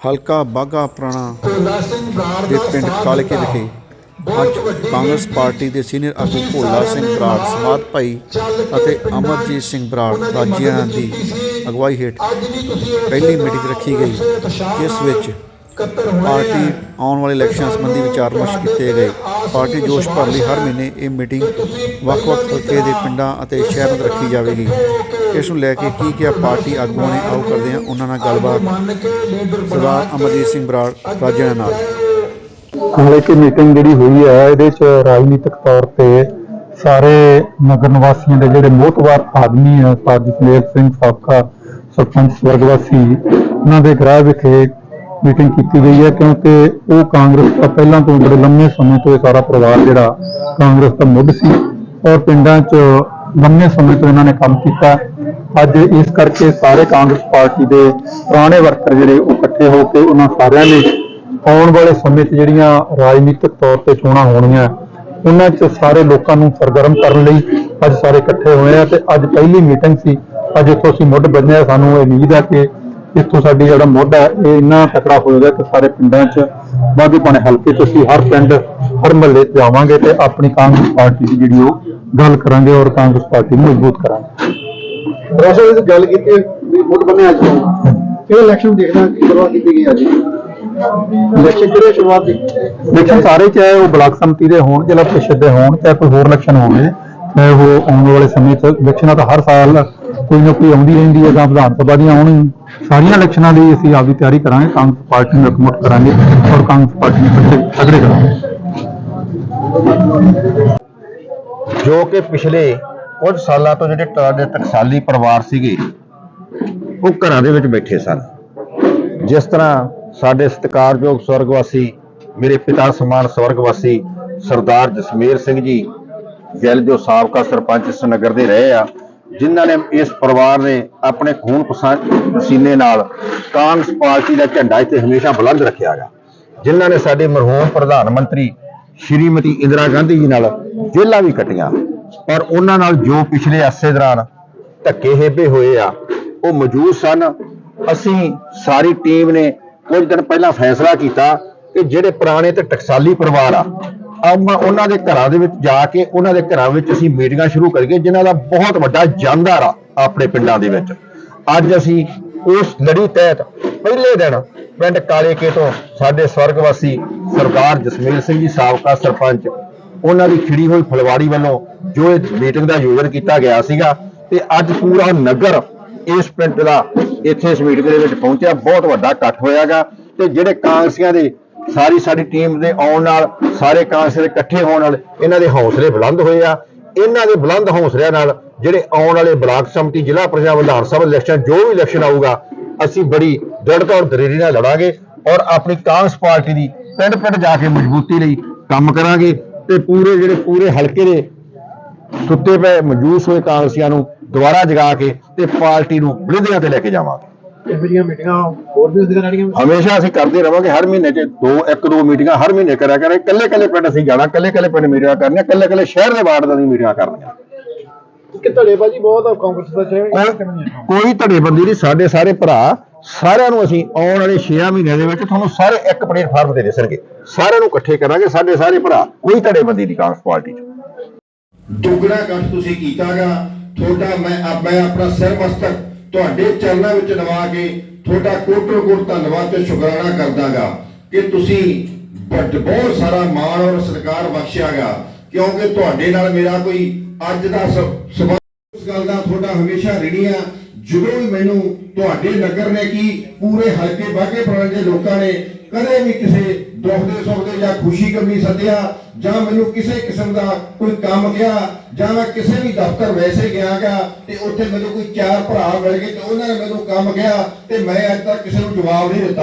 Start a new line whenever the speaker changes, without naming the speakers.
ਹਲਕਾ ਬਾਗਾ ਪੁਰਾਣਾ ਦੇ ਪਿੰਡ ਕਾਲਕੇ ਵਿਖੇ ਅੱਜ ਕਾਂਗਰਸ ਪਾਰਟੀ ਦੇ ਸੀਨੀਅਰ ਆਗੂ ਭੋਲਾ ਸਿੰਘ ਬਰਾੜ
ਨਾਲ
ਸਮਾਧ ਭਾਈ ਅਤੇ ਅਮਰਜੀਤ ਸਿੰਘ ਬਰਾੜ ਰਾਜੀਆਂ ਦੀ ਅਗਵਾਈ ਹੇਠ ਪਹਿਲੀ ਮੀਟਿੰਗ ਰੱਖੀ ਗਈ, ਜਿਸ ਵਿੱਚ ਪਾਰਟੀ ਆਉਣ ਵਾਲੇ ਇਲੈਕਸ਼ਨ ਸੰਬੰਧੀ ਵਿਚਾਰ ਵਿਮਰਸ਼ ਕੀਤੇ ਗਏ। ਪਾਰਟੀ ਜੋਸ਼ ਭਰ ਲਈ ਹਰ ਮਹੀਨੇ ਇਹ ਮੀਟਿੰਗ ਵੱਖ-ਵੱਖ ਹਲਕੇ ਦੇ ਪਿੰਡਾਂ ਅਤੇ ਸ਼ਹਿਰਾਂ ਵਿੱਚ ਰੱਖੀ ਜਾਵੇਗੀ। ਇਸ ਨੂੰ ਲੈ ਕੇ ਕੀ ਕਿਹਾ ਪਾਰਟੀ ਆਗੂਆਂ ਨੇ ਆਓ ਕਰਦੇ ਹਾਂ, ਉਹਨਾਂ ਨਾਲ ਗੱਲਬਾਤ। ਸਰਦਾਰ ਅਮਰਜੀਤ ਸਿੰਘ ਬਰਾੜ, ਰਾਜਿਆਂ ਨਾਲ।
ਹਾਲੇ ਕਿ ਮੀਟਿੰਗ ਜਿਹੜੀ ਹੋਈ ਹੈ ਇਹਦੇ ਚ ਰਾਜਨੀਤਿਕ ਤੌਰ ਤੇ ਸਾਰੇ ਨਗਰ ਨਿਵਾਸੀਆਂ ਦੇ ਜਿਹੜੇ ਮੋਹਤਵਾਰ ਆਦਮੀ ਆ ਸਾਜੀ ਸਿੰਘ ਸਾਬਕਾ ਸਰਪੰਚ ਸਵਰਗਵਾਸੀ, ਉਹਨਾਂ ਦੇ ਗ੍ਰਹਿ ਵਿਖੇ ਮੀਟਿੰਗ ਕੀਤੀ ਗਈ ਹੈ ਕਿਉਂਕਿ ਉਹ ਕਾਂਗਰਸ ਦਾ ਪਹਿਲਾਂ ਤੋਂ ਬੜੇ ਲੰਮੇ ਸਮੇਂ ਤੋਂ ਇਹ ਸਾਰਾ ਪਰਿਵਾਰ ਜਿਹੜਾ ਕਾਂਗਰਸ ਦਾ ਮੁੱਢ ਸੀ ਔਰ ਪਿੰਡਾਂ 'ਚ ਲੰਮੇ ਸਮੇਂ ਤੋਂ ਇਹਨਾਂ ਨੇ ਕੰਮ ਕੀਤਾ। ਅੱਜ ਇਸ ਕਰਕੇ ਸਾਰੇ ਕਾਂਗਰਸ ਪਾਰਟੀ ਦੇ ਪੁਰਾਣੇ ਵਰਕਰ ਜਿਹੜੇ ਉਹ ਇਕੱਠੇ ਹੋ ਕੇ ਉਹਨਾਂ ਸਾਰਿਆਂ ਨੇ ਆਉਣ ਵਾਲੇ ਸਮੇਂ 'ਚ ਜਿਹੜੀਆਂ ਰਾਜਨੀਤਿਕ ਤੌਰ ਤੇ ਚੋਣਾਂ ਹੋਣੀਆਂ ਉਹਨਾਂ 'ਚ ਸਾਰੇ ਲੋਕਾਂ ਨੂੰ ਸਰਗਰਮ ਕਰਨ ਲਈ ਅੱਜ ਸਾਰੇ ਇਕੱਠੇ ਹੋਏ ਆ ਤੇ ਅੱਜ ਪਹਿਲੀ ਮੀਟਿੰਗ ਸੀ। ਅੱਜ ਇੱਥੋਂ ਅਸੀਂ ਮੁੱਢ ਬੰਨਿਆ ਸਾਨੂੰ ਉਮੀਦ ਹੈ ਕਿ ਇੱਥੋਂ ਸਾਡੀ ਜਿਹੜਾ ਮੁੱਢ ਹੈ ਇਹ ਇੰਨਾ ਤਕੜਾ ਹੋਏਗਾ ਕਿ ਸਾਰੇ ਪਿੰਡਾਂ 'ਚ ਵਾਧੇ ਪਾਣੇ ਹਲਕੇ 'ਚ ਅਸੀਂ ਹਰ ਪਿੰਡ, ਹਰ ਮਹੱਲੇ 'ਚ ਜਾਵਾਂਗੇ ਤੇ ਆਪਣੀ ਕਾਂਗਰਸ ਪਾਰਟੀ ਦੀ ਜਿਹੜੀ ਉਹ ਗੱਲ ਕਰਾਂਗੇ ਔਰ ਕਾਂਗਰਸ ਪਾਰਟੀ ਨੂੰ ਮਜ਼ਬੂਤ ਕਰਾਂਗੇ।
ਗੱਲ ਕੀਤੀ ਵੀ ਮੁੱਢ ਅੱਜ ਇਲੈਕਸ਼ਨ ਦੇਖਣਾ ਕੀ ਸ਼ੁਰੂਆਤ ਕੀਤੀ ਗਈ ਅੱਜ। ਇਲੈਕਸ਼ਨ ਕਿਹੜੇ ਸ਼ੁਰੂਆਤ ਦੀ?
ਇਲੈਕਸ਼ਨ ਸਾਰੇ ਚਾਹੇ ਉਹ ਬਲਾਕ ਸੰਮਤੀ ਦੇ ਹੋਣ ਜ਼ਿਲ੍ਹਾ ਪ੍ਰੀਸ਼ਦ ਦੇ ਹੋਣ ਚਾਹੇ ਕੋਈ ਹੋਰ ਇਲੈਕਸ਼ਨ ਹੋਵੇ ਚਾਹੇ ਉਹ ਆਉਣ ਵਾਲੇ ਸਮੇਂ 'ਚ ਇਲੈਕਸ਼ਨਾਂ ਤਾਂ ਹਰ ਸਾਲ ਕੋਈ ਨਾ ਕੋਈ ਆਉਂਦੀ ਰਹਿੰਦੀ ਹੈ ਜਾਂ ਵਿਧਾਨ ਸਭਾ ਦੀਆਂ ਆਉਣ ਸਾਰੀਆਂ ਇਲੈਕਸ਼ਨਾਂ ਲਈ ਅਸੀਂ ਆਪਦੀ ਤਿਆਰੀ ਕਰਾਂਗੇ ਕਾਂਗਰਸ ਪਾਰਟੀ ਨੂੰ ਇਕਮੁੱਠ ਕਰਾਂਗੇ ਔਰ ਕਾਂਗਰਸ ਪਾਰਟੀ ਨੂੰ ਇਕੱਠੇ ਤਗੜੇ ਕਰਾਂਗੇ।
ਜੋ ਕਿ ਪਿਛਲੇ ਕੁਝ ਸਾਲਾਂ ਤੋਂ ਜਿਹੜੇ ਤੁਹਾਡੇ ਟਕਸਾਲੀ ਪਰਿਵਾਰ ਸੀਗੇ, ਉਹ ਘਰਾਂ ਦੇ ਵਿੱਚ ਬੈਠੇ ਸਨ। ਜਿਸ ਤਰ੍ਹਾਂ ਸਾਡੇ ਸਤਿਕਾਰਯੋਗ ਸਵਰਗਵਾਸੀ, ਮੇਰੇ ਪਿਤਾ ਸਮਾਨ ਸਵਰਗਵਾਸੀ ਸਰਦਾਰ ਜਸਮੇਰ ਸਿੰਘ ਜੀ ਗਿੱਲ ਜੋ ਸਾਬਕਾ ਸਰਪੰਚ ਇਸ ਨਗਰ ਦੇ ਰਹੇ ਆ, ਜਿਨ੍ਹਾਂ ਨੇ ਇਸ ਪਰਿਵਾਰ ਨੇ ਆਪਣੇ ਖੂਨ ਪਸਾ- ਪਸੀਨੇ ਨਾਲ ਕਾਂਗਰਸ ਪਾਰਟੀ ਦਾ ਝੰਡਾ ਇੱਥੇ ਹਮੇਸ਼ਾ ਬੁਲੰਦ ਰੱਖਿਆ ਗਾ। ਜਿਨ੍ਹਾਂ ਨੇ ਸਾਡੇ ਮਰਹੂਮ ਪ੍ਰਧਾਨ ਮੰਤਰੀ ਸ਼੍ਰੀਮਤੀ ਇੰਦਰਾ ਗਾਂਧੀ ਜੀ ਨਾਲ ਜੇਲ੍ਹਾਂ ਵੀ ਕੱਟੀਆਂ। ਪਰ ਉਹਨਾਂ ਨਾਲ ਜੋ ਪਿਛਲੇ ਅਰਸੇ ਦੌਰਾਨ ਧੱਕੇ ਹੇਬੇ ਹੋਏ ਆ, ਉਹ ਮੌਜੂਦ ਸਨ। ਅਸੀਂ ਸਾਰੀ ਟੀਮ ਨੇ ਕੁਝ ਦਿਨ ਪਹਿਲਾਂ ਫੈਸਲਾ ਕੀਤਾ ਕਿ ਜਿਹੜੇ ਪੁਰਾਣੇ ਤੇ ਟਕਸਾਲੀ ਪਰਿਵਾਰ ਆ ਉਹਨਾਂ ਦੇ ਘਰਾਂ ਦੇ ਵਿੱਚ ਜਾ ਕੇ ਉਹਨਾਂ ਦੇ ਘਰਾਂ ਵਿੱਚ ਅਸੀਂ ਮੀਟਿੰਗਾਂ ਸ਼ੁਰੂ ਕਰੀਏ, ਜਿਨ੍ਹਾਂ ਦਾ ਬਹੁਤ ਵੱਡਾ ਜਾਂਦਾਰ ਆ ਆਪਣੇ ਪਿੰਡਾਂ ਦੇ ਵਿੱਚ। ਅੱਜ ਅਸੀਂ ਉਸ ਲੜੀ ਤਹਿਤ ਪਹਿਲੇ ਦਿਨ ਪਿੰਡ ਕਾਲੇਕੇ ਤੋਂ ਸਾਡੇ ਸਵਰਗਵਾਸੀ ਸਰਦਾਰ ਜਸਮੀਲ ਸਿੰਘ ਜੀ, ਸਾਬਕਾ ਸਰਪੰਚ ਉਹਨਾਂ ਦੀ ਖਿੜੀ ਹੋਈ ਫਲਵਾੜੀ ਵੱਲੋਂ ਜੋ ਇਹ ਮੀਟਿੰਗ ਦਾ ਆਯੋਜਨ ਕੀਤਾ ਗਿਆ ਸੀਗਾ ਤੇ ਅੱਜ ਪੂਰਾ ਨਗਰ ਇਸ ਪਿੰਡ ਦਾ ਇੱਥੇ ਇਸ ਮੀਟਿੰਗ ਦੇ ਵਿੱਚ ਪਹੁੰਚਿਆ। ਬਹੁਤ ਵੱਡਾ ਇਕੱਠ ਹੋਇਆਗਾ ਤੇ ਜਿਹੜੇ ਕਾਂਗਰਸੀਆਂ ਦੇ ਸਾਰੀ ਸਾਡੀ ਟੀਮ ਦੇ ਆਉਣ ਨਾਲ, ਸਾਰੇ ਕਾਂਗਰਸ ਦੇ ਇਕੱਠੇ ਹੋਣ ਨਾਲ ਇਹਨਾਂ ਦੇ ਹੌਸਲੇ ਬੁਲੰਦ ਹੋਏ ਆ। ਇਹਨਾਂ ਦੇ ਬੁਲੰਦ ਹੌਸਲਿਆਂ ਨਾਲ ਜਿਹੜੇ ਆਉਣ ਵਾਲੇ ਬਲਾਕ ਸਮਿਤੀ ਜ਼ਿਲ੍ਹਾ ਪ੍ਰਸ਼ਾਸਨ, ਵਿਧਾਨ ਸਭਾ ਇਲੈਕਸ਼ਨ ਜੋ ਵੀ ਇਲੈਕਸ਼ਨ ਆਊਗਾ, ਅਸੀਂ ਬੜੀ ਦ੍ਰਿੜਤਾ ਔਰ ਦਲੇਰੀ ਨਾਲ ਲੜਾਂਗੇ ਔਰ ਆਪਣੀ ਕਾਂਗਰਸ ਪਾਰਟੀ ਦੀ ਪਿੰਡ ਪਿੰਡ ਜਾ ਕੇ ਮਜ਼ਬੂਤੀ ਲਈ ਕੰਮ ਕਰਾਂਗੇ। ਤੇ ਪੂਰੇ ਜਿਹੜੇ ਪੂਰੇ ਹਲਕੇ ਦੇ ਸੁੱਤੇ ਪਏ ਮਜੂਸ ਹੋਏ ਕਾਂਗਰਸੀਆਂ ਨੂੰ ਦੁਬਾਰਾ ਜਗਾ ਕੇ ਤੇ ਪਾਰਟੀ ਨੂੰ ਬੁਲੰਦੀਆਂ ਤੇ ਲੈ ਕੇ ਜਾਵਾਂਗੇ।
ਇਹ ਮੇਰੀਆਂ ਮੀਟਿੰਗਾਂ ਹੋਰ ਵੀ ਹੁੰਦੀਆਂ ਰਹਿਣਗੀਆਂ?
ਹਮੇਸ਼ਾ ਅਸੀਂ ਕਰਦੇ ਰਵਾਂਗੇ ਹਰ ਮਹੀਨੇ 'ਚ ਦੋ ਇੱਕ ਦੋ ਮੀਟਿੰਗਾਂ ਹਰ ਮਹੀਨੇ ਕਰਿਆ ਕਰਾਂਗੇ। ਇਕੱਲੇ ਇਕੱਲੇ ਪਿੰਡ ਅਸੀਂ ਜਾਣਾ ਇਕੱਲੇ ਇਕੱਲੇ ਪਿੰਡ ਮੀਟਿੰਗਾਂ ਕਰਨੀਆਂ ਇਕੱਲੇ ਇਕੱਲੇ ਸ਼ਹਿਰ ਦੇ ਵਾਰਡ ਦੀ ਮੀਟਿੰਗਾਂ ਕਰਨੀਆਂ।
ਕਿ ਧੜੇਬਾਜੀ ਬਹੁਤ ਆ ਕਾਂਗਰਸ ਦਾ
ਕੋਈ ਧੜੇਬੰਦੀ ਨਹੀਂ ਸਾਡੇ ਸਾਰੇ ਭਰਾ ਸਾਰਿਆਂ ਨੂੰ ਅਸੀਂ ਆਉਣ ਵਾਲੇ 6 ਮਹੀਨਿਆਂ ਦੇ ਵਿੱਚ ਤੁਹਾਨੂੰ ਸਾਰੇ ਇੱਕ ਪਲੇਟਫਾਰਮ ਤੇ ਦਿਸਣਗੇ। ਸਾਰਿਆਂ ਨੂੰ ਇਕੱਠੇ ਕਰਾਂਗੇ, ਸਾਡੇ ਸਾਰੇ ਭਰਾ, ਕੋਈ ਧੜੇਬੰਦੀ ਨਹੀਂ ਕਾਂਗਰਸ ਪਾਰਟੀ 'ਚ।
ਦੁੱਗਣਾ ਇਕੱਠ ਤੁਸੀਂ ਕੀਤਾਗਾ, ਤੁਹਾਡਾ ਮੈਂ ਮੈਂ ਆਪਣਾ ਸਿਰ ਮਸਤਕ ਤੁਹਾਡੇ ਚਰਨਾਂ ਵਿੱਚ ਨਵਾ ਕੇ ਤੁਹਾਡਾ ਕੋਟੋ ਕੋਟ ਧੰਨਵਾਦ ਤੇ ਸ਼ੁਕਰਾਨਾ ਕਰਦਾਗਾ ਕਿ ਤੁਸੀਂ ਬਹੁਤ ਸਾਰਾ ਮਾਣ ਔਰ ਸਤਿਕਾਰ ਬਖਸ਼ਿਆਗਾ, ਕਿਉਂਕਿ ਤੁਹਾਡੇ ਨਾਲ ਮੇਰਾ ਕੋਈ ਅੱਜ ਦਾ ਸਬੰਧ ਉਸ ਗੱਲ ਦਾ ਤੁਹਾਡਾ ਹਮੇਸ਼ਾ ਰਿਣੀ ਜਦੋਂ ਵੀ ਮੈਨੂੰ ਤੁਹਾਡੇ ਨਗਰ ਨੇ ਕੀ ਪੂਰੇ ਹਲਕੇ ਬਾਗੇ ਪੁਰਾਣੇ ਦੇ ਲੋਕਾਂ ਨੇ ਕਦੇ ਵੀ ਕਿਸੇ ਦੁੱਖ ਦੇ, ਸੁੱਖ ਦੇ ਜਾਂ ਖੁਸ਼ੀ ਗਮੀ ਸੱਦਿਆ, ਜਾਂ ਮੈਨੂੰ ਕਿਸੇ ਕਿਸਮ ਦਾ ਕੋਈ ਕੰਮ ਗਿਆ, ਜਾਂ ਮੈਂ ਕਿਸੇ ਵੀ ਦਫ਼ਤਰ ਵੈਸੇ ਗਿਆਗਾ ਤੇ ਉੱਥੇ ਮੈਨੂੰ ਕੋਈ ਚਾਰ ਭਰਾ ਮਿਲ ਗਏ ਤੇ ਉਹਨਾਂ ਨੇ ਮੈਨੂੰ ਕੰਮ ਕਿਹਾ ਤੇ ਮੈਂ ਅੱਜ ਤੱਕ ਕਿਸੇ ਨੂੰ ਜਵਾਬ ਨਹੀਂ ਦਿੱਤਾ।